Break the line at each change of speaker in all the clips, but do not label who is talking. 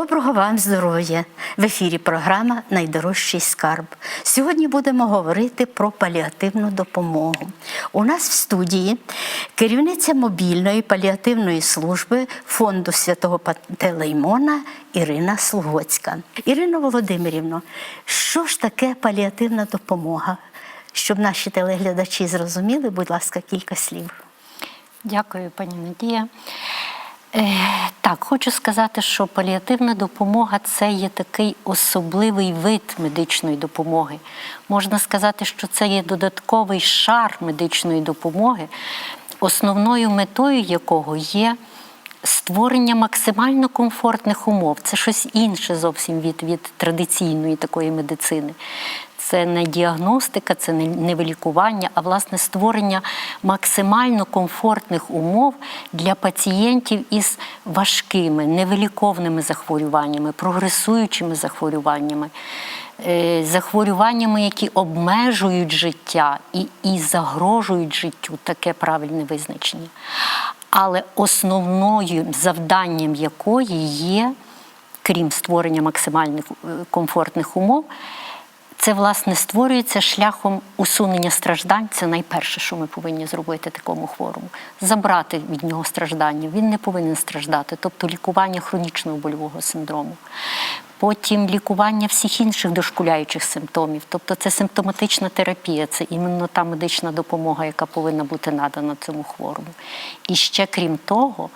Доброго вам здоров'я! В ефірі програма Найдорожчий скарб. Сьогодні будемо говорити про паліативну допомогу. У нас в студії керівниця мобільної паліативної служби фонду святого Пантелеймона Ірина Слугоцька. Ірина Володимирівна, що ж таке паліативна допомога? Щоб наші телеглядачі зрозуміли, будь ласка, кілька слів.
Дякую, пані Надія. Е, так, хочу сказати, що паліативна допомога це є такий особливий вид медичної допомоги. Можна сказати, що це є додатковий шар медичної допомоги, основною метою якого є створення максимально комфортних умов. Це щось інше зовсім від, від традиційної такої медицини. Це не діагностика, це не не лікування, а власне створення максимально комфортних умов для пацієнтів із важкими, невиліковними захворюваннями, прогресуючими захворюваннями, е, захворюваннями, які обмежують життя і, і загрожують життю, таке правильне визначення. Але основною завданням якої є, крім створення максимальних е, комфортних умов, це, власне, створюється шляхом усунення страждань. Це найперше, що ми повинні зробити такому хворому. Забрати від нього страждання. Він не повинен страждати, тобто лікування хронічного больового синдрому. Потім лікування всіх інших дошкуляючих симптомів, тобто це симптоматична терапія, це іменно та медична допомога, яка повинна бути надана цьому хворому. І ще крім того,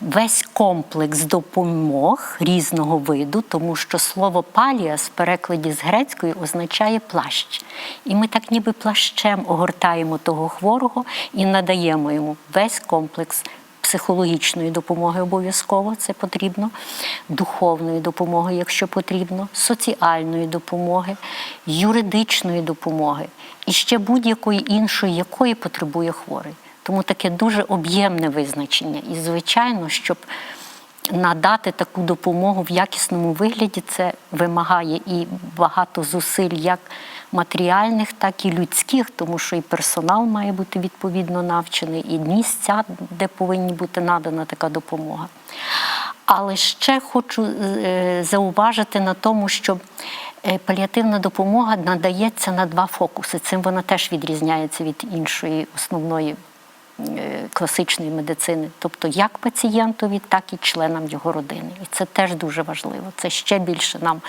весь комплекс допомог різного виду, тому що слово паліас в перекладі з грецької означає плащ. І ми так ніби плащем огортаємо того хворого і надаємо йому весь комплекс. Психологічної допомоги обов'язково це потрібно, духовної допомоги, якщо потрібно, соціальної допомоги, юридичної допомоги і ще будь-якої іншої, якої потребує хворий. Тому таке дуже об'ємне визначення. І, звичайно, щоб надати таку допомогу в якісному вигляді, це вимагає і багато зусиль, як матеріальних, так і людських, тому що і персонал має бути відповідно навчений, і місця, де повинні бути надана така допомога. Але ще хочу е, зауважити на тому, що е, паліативна допомога надається на два фокуси. Цим вона теж відрізняється від іншої основної класичної медицини, тобто як пацієнтові, так і членам його родини. І це теж дуже важливо. Це ще більше нам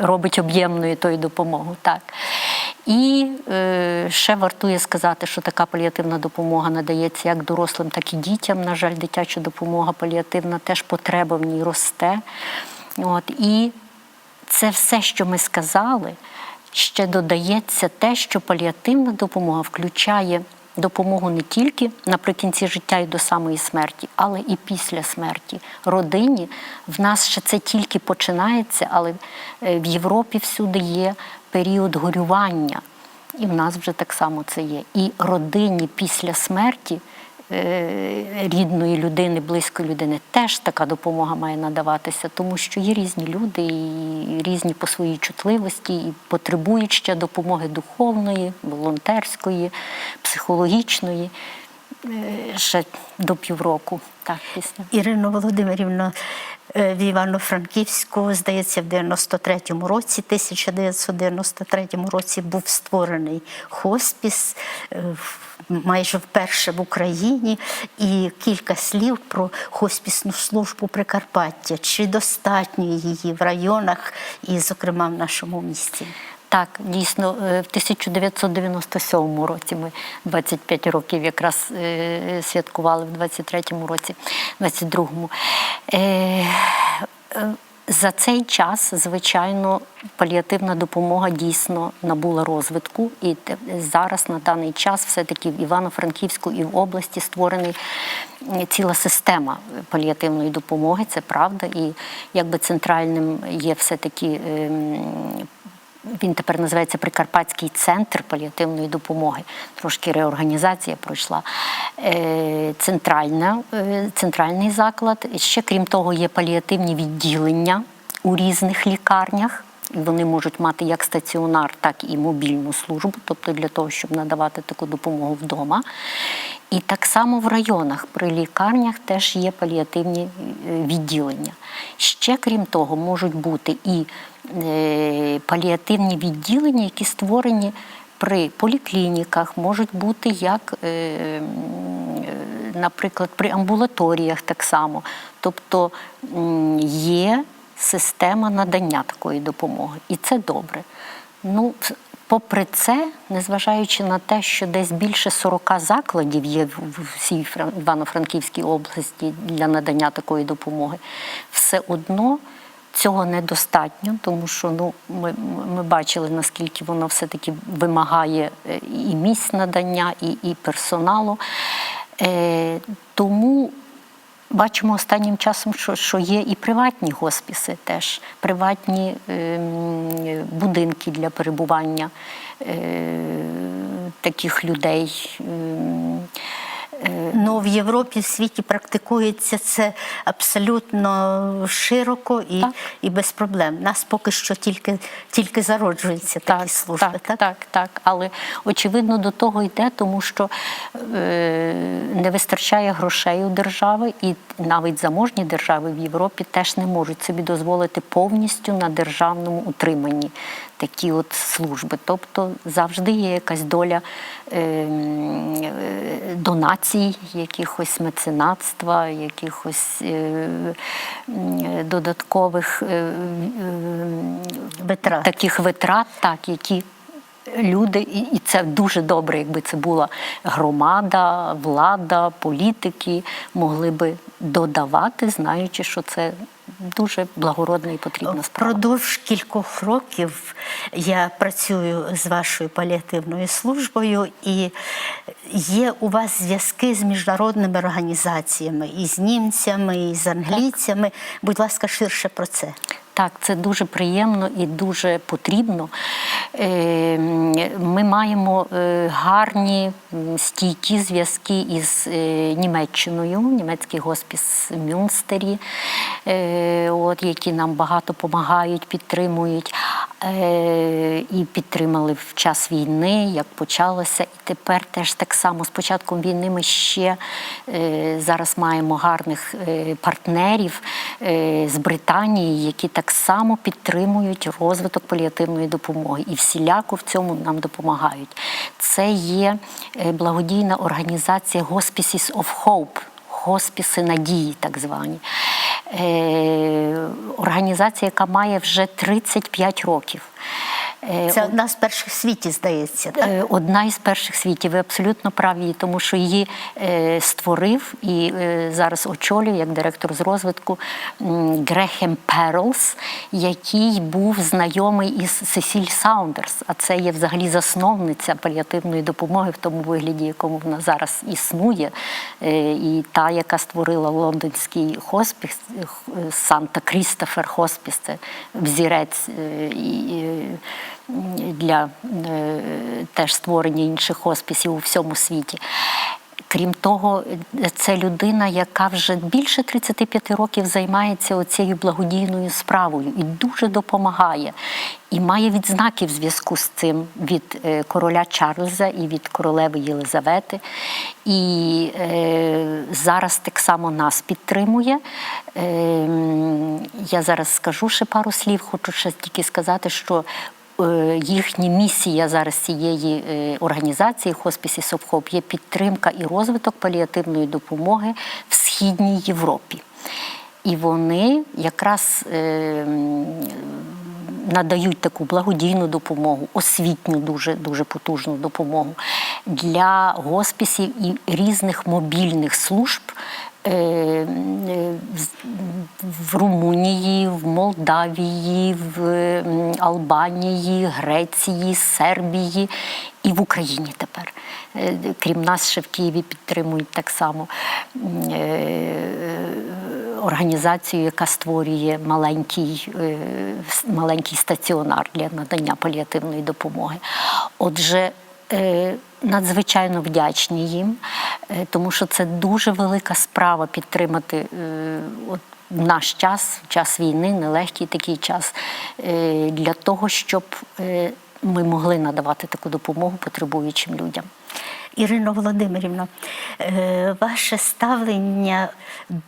робить об'ємною тою допомогу. Так. І е, ще вартує сказати, що така паліативна допомога надається як дорослим, так і дітям. На жаль, дитяча допомога паліативна теж потреба в ній росте. От, і це все, що ми сказали, ще додається те, що паліативна допомога включає допомогу не тільки наприкінці життя і до самої смерті, але і після смерті. Родині в нас ще це тільки починається, але е, в Європі всюди є період горювання. І в нас вже так само це є. І родині після смерті рідної людини, близької людини, теж така допомога має надаватися, тому що є різні люди, і різні по своїй чутливості, і потребують ще допомоги духовної, волонтерської, психологічної. е, Ще до півроку, так, після.
Ірино Володимирівна, е, в Івано-Франківську, здається, в 93-му році, 1993 році був створений хоспіс е, майже вперше в Україні. І кілька слів про хоспісну службу Прикарпаття. Чи достатньо її в районах і, зокрема, в нашому місті?
Так, дійсно, е, в 1997 році ми 25 років якраз е, святкували в 23-му році, 22-му. Е, За цей час, звичайно, паліативна допомога дійсно набула розвитку, і зараз на даний час все-таки в Івано-Франківську і в області створений м, ціла система паліативної допомоги, це правда. І якби центральним є все-таки ем, він тепер називається Прикарпатський центр паліативної допомоги. Трошки реорганізація пройшла. Е, Центральна, е, центральний заклад. Ще крім того, є паліативні відділення у різних лікарнях. Вони можуть мати як стаціонар, так і мобільну службу, тобто для того, щоб надавати таку допомогу вдома. І так само в районах при лікарнях теж є паліативні е, відділення. Ще крім того, можуть бути і е, паліативні відділення, які створені при поліклініках, можуть бути як, е, наприклад, при амбулаторіях так само. Тобто є система надання такої допомоги, і це добре. Ну, попри це, незважаючи на те, що десь більше 40 закладів є в всій Івано-Франківській області для надання такої допомоги, все одно цього недостатньо, тому що ну, ми, ми бачили, наскільки воно все-таки вимагає е, і місць надання, і, і персоналу. Е, тому Бачимо останнім часом, що, що є і приватні госпіси, теж приватні е, будинки для перебування е, таких людей. Ем,
Ну, в Європі, в світі практикується це абсолютно широко і,
Так.
і без проблем. Нас поки що тільки, тільки зароджуються такі служби.
так,
Так,
так, так. Але очевидно до того йде, тому що е, не вистачає грошей у держави, і навіть заможні держави в Європі теж не можуть собі дозволити повністю на державному утриманні такі от служби. Тобто завжди є якась доля е, е, донацій, якихось меценатства, якихось е, додаткових е, е,
Витрат.
таких витрат, так, які люди, і, і це дуже добре, якби це була громада, влада, політики могли би додавати, знаючи, що це дуже благородна і потрібна справа.
Впродовж кількох років я працюю з вашою паліативною службою, і є у вас зв'язки з міжнародними організаціями, і з німцями, і з англійцями. Будь ласка, ширше про це.
Так, це дуже приємно і дуже потрібно. Е, Ми маємо е, гарні стійкі зв'язки із е, Німеччиною, німецький госпіс Мюнстері, от, які нам багато допомагають, підтримують. І підтримали в час війни, як почалося. І тепер теж так само з початком війни ми ще зараз маємо гарних партнерів з Британії, які так само підтримують розвиток паліативної допомоги і всіляко в цьому нам допомагають. Це є е, благодійна організація Hospices of Hope, хоспіси надії, так звані. Е, Організація, яка має вже 35 років. Е,
Це одна з перших в світі, здається. Так?
Е, Одна із перших в світі. Ви абсолютно праві, тому що її е, створив і зараз очолює як директор з розвитку Грехем Перлс, який був знайомий із Сесіль Саундерс. А це є взагалі засновниця паліативної допомоги в тому вигляді, якому вона зараз існує. І та, яка створила лондонський хоспіс, Санта Крістофер Хоспіс, це взірець і, для е, теж створення інших хоспісів у всьому світі. Крім того, це людина, яка вже більше 35 років займається оцією благодійною справою і дуже допомагає. І має відзнаки в зв'язку з цим від е, короля Чарльза і від королеви Єлизавети. І е, зараз так само нас підтримує. Е, я зараз скажу ще пару слів, хочу ще тільки сказати, що їхня місія зараз цієї е, організації of Hope є підтримка і розвиток паліативної допомоги в Східній Європі. І вони якраз е, надають таку благодійну допомогу, освітню дуже дуже потужну допомогу для госпісів і різних мобільних служб. Е, В Румунії, в Молдавії, в Албанії, Греції, Сербії і в Україні тепер. Е, Крім нас, ще в Києві підтримують так само е, організацію, яка створює маленький, маленький стаціонар для надання паліативної допомоги. Отже, надзвичайно вдячні їм, е, тому що це дуже велика справа підтримати е, от, наш час, час війни, нелегкий такий час, е, для того, щоб ми могли надавати таку допомогу потребуючим людям.
Ірино Володимирівно, е, ваше ставлення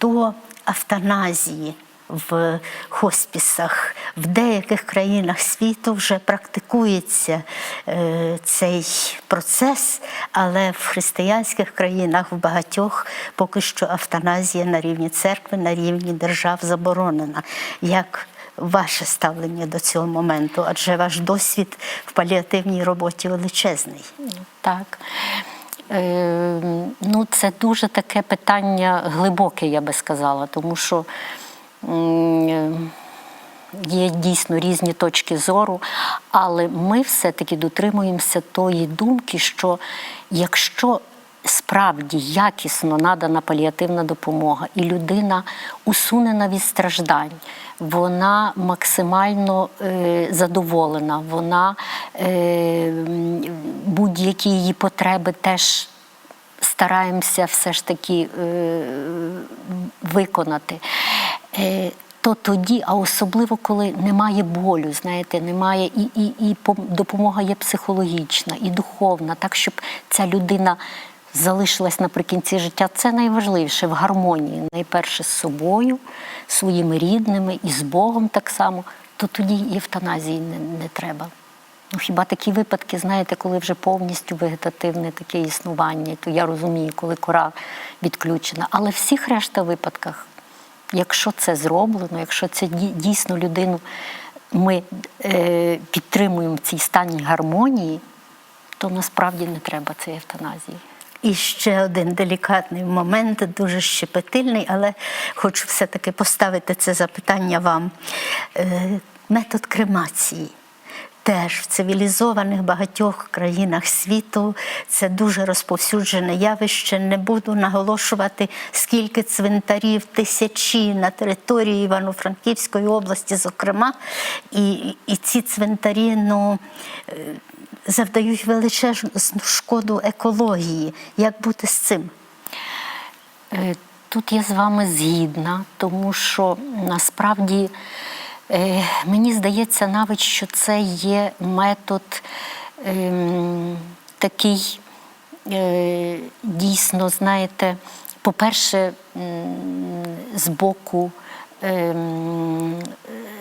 до автоназії в хоспісах в деяких країнах світу вже практикується е, цей процес, але в християнських країнах в багатьох поки що автоназія на рівні церкви, на рівні держав заборонена. Як ваше ставлення до цього моменту? Адже ваш досвід в паліативній роботі величезний.
Так. Е, ну, це дуже таке питання глибоке, я би сказала, тому що є дійсно різні точки зору, але ми все-таки дотримуємося тої думки, що якщо справді якісно надана паліативна допомога, і людина усунена від страждань, вона максимально е, задоволена, вона е, будь-які її потреби теж стараємося все ж таки е, виконати. Е, то тоді, а особливо коли немає болю, знаєте, немає і, і, і допомога є психологічна, і духовна, так щоб ця людина залишилась наприкінці життя. Це найважливіше в гармонії, найперше з собою, своїми рідними і з Богом так само, то тоді і евтаназії не, не треба. Ну, хіба такі випадки, знаєте, коли вже повністю вегетативне таке існування, то я розумію, коли кора відключена. Але в всіх решта випадках, якщо це зроблено, якщо це дійсно людину ми е, підтримуємо в цій стані гармонії, то насправді не треба цієї евтаназії.
І ще один делікатний момент, дуже щепетильний, але хочу все-таки поставити це запитання вам. Е, Метод кремації. Теж в цивілізованих багатьох країнах світу це дуже розповсюджене явище. Не буду наголошувати, скільки цвинтарів, тисячі на території Івано-Франківської області, зокрема. І, і ці цвинтарі, ну. е, завдають величезну шкоду екології. Як бути з цим?
Е, Тут я з вами згідна, тому що насправді мені здається навіть, що це є метод ем, такий е, дійсно, знаєте, по-перше, з боку. ем, е,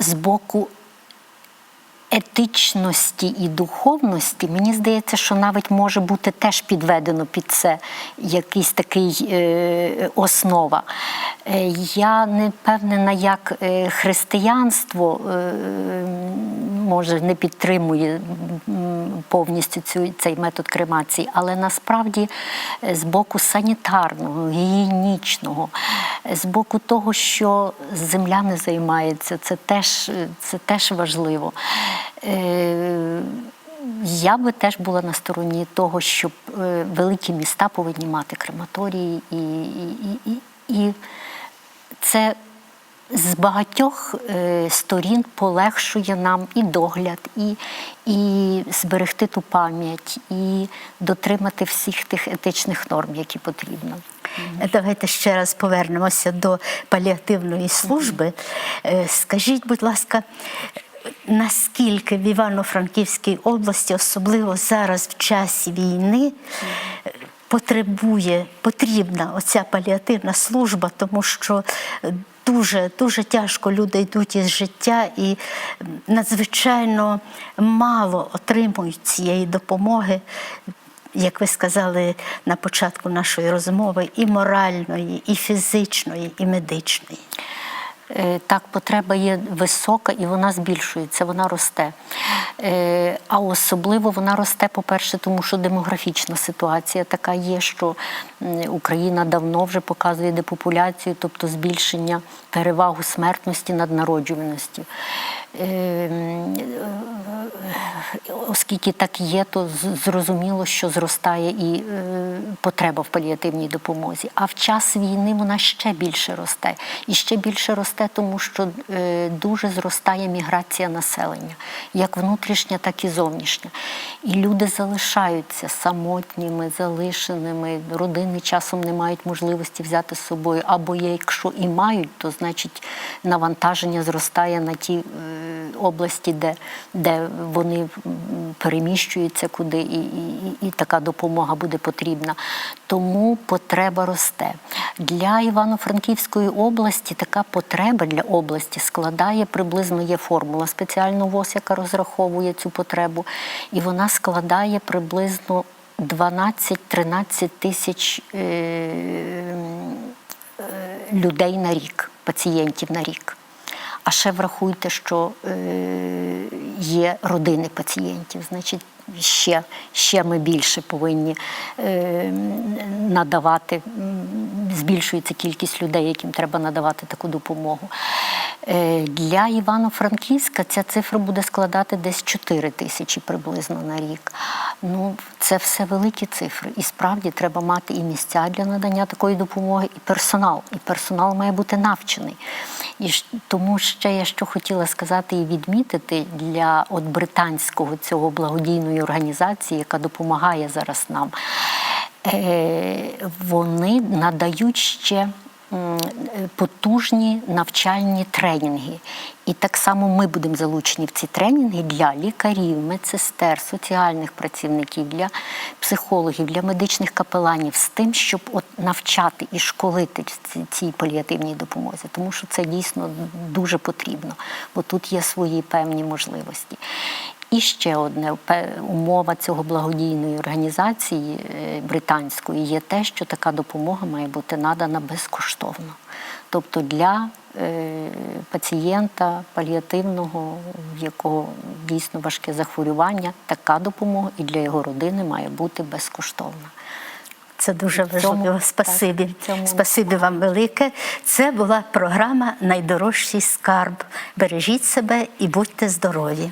з боку етичності і духовності, мені здається, що навіть може бути теж підведено під це якийсь такий е, основа. Е, я не впевнена, як е, християнство е, може не підтримує повністю цю, цей метод кремації, але насправді е, з боку санітарного, гігієнічного, е, з боку того, що земля не займається, це теж, е, це теж важливо. Я би теж була на стороні того, щоб великі міста повинні мати крематорії, і, і, і, і це з багатьох е, сторін полегшує нам і догляд, і, і зберегти ту пам'ять, і дотримати всіх тих етичних норм, які потрібно.
Давайте ще раз повернемося до паліативної служби. Е, Скажіть, будь ласка, наскільки в Івано-Франківській області, особливо зараз в часі війни, е, потребує, потрібна оця паліативна служба, тому що е, дуже, дуже тяжко люди йдуть із життя і надзвичайно мало отримують цієї допомоги як ви сказали на початку нашої розмови, і моральної, і фізичної, і медичної.
Е, Так, потреба є висока і вона збільшується, вона росте. Е, А особливо вона росте, по-перше, тому що демографічна ситуація така є, що Україна давно вже показує депопуляцію, тобто збільшення перевагу смертності над народжуваністю. Ем, оскільки так є, то зрозуміло, що зростає і е, потреба в паліативній допомозі. А в час війни вона ще більше росте. І ще більше росте, тому що е, дуже зростає міграція населення, як внутрішня, так і зовнішня. І люди залишаються самотніми, залишеними, родини часом не мають можливості взяти з собою, або якщо і мають, то значить навантаження зростає на ті е, області, де, де вони переміщуються куди, і, і, і така допомога буде потрібна. Тому потреба росте. Для Івано-Франківської області така потреба для області складає приблизно є формула спеціально ВОЗ, яка розраховує цю потребу, і вона складає приблизно 12-13 тисяч е, е, людей на рік, пацієнтів на рік. А ще врахуйте, що е, є родини пацієнтів, значить, ще, ще ми більше повинні е, надавати, збільшується кількість людей, яким треба надавати таку допомогу. Е, Для Івано-Франківська ця цифра буде складати десь 4 тисячі приблизно на рік. Ну, це все великі цифри. І справді треба мати і місця для надання такої допомоги, і персонал. І персонал має бути навчений. І тому ще я що хотіла сказати і відмітити для от британського цього благодійної організації, яка допомагає зараз нам. Е, вони надають ще потужні навчальні тренінги. І так само ми будемо залучені в ці тренінги для лікарів, медсестер, соціальних працівників, для психологів, для медичних капеланів з тим, щоб от навчати і школити ці- паліативній допомозі, тому що це дійсно дуже потрібно, бо тут є свої певні можливості. І ще одне умова цього благодійної організації е, британської є те, що така допомога має бути надана безкоштовно. Тобто для е, пацієнта паліативного, в якого дійсно важке захворювання, така допомога і для його родини має бути безкоштовна.
Це дуже важливо. Спасибі. Спасибі вам велике. Це була програма Найдорожчий скарб. Бережіть себе і будьте здорові.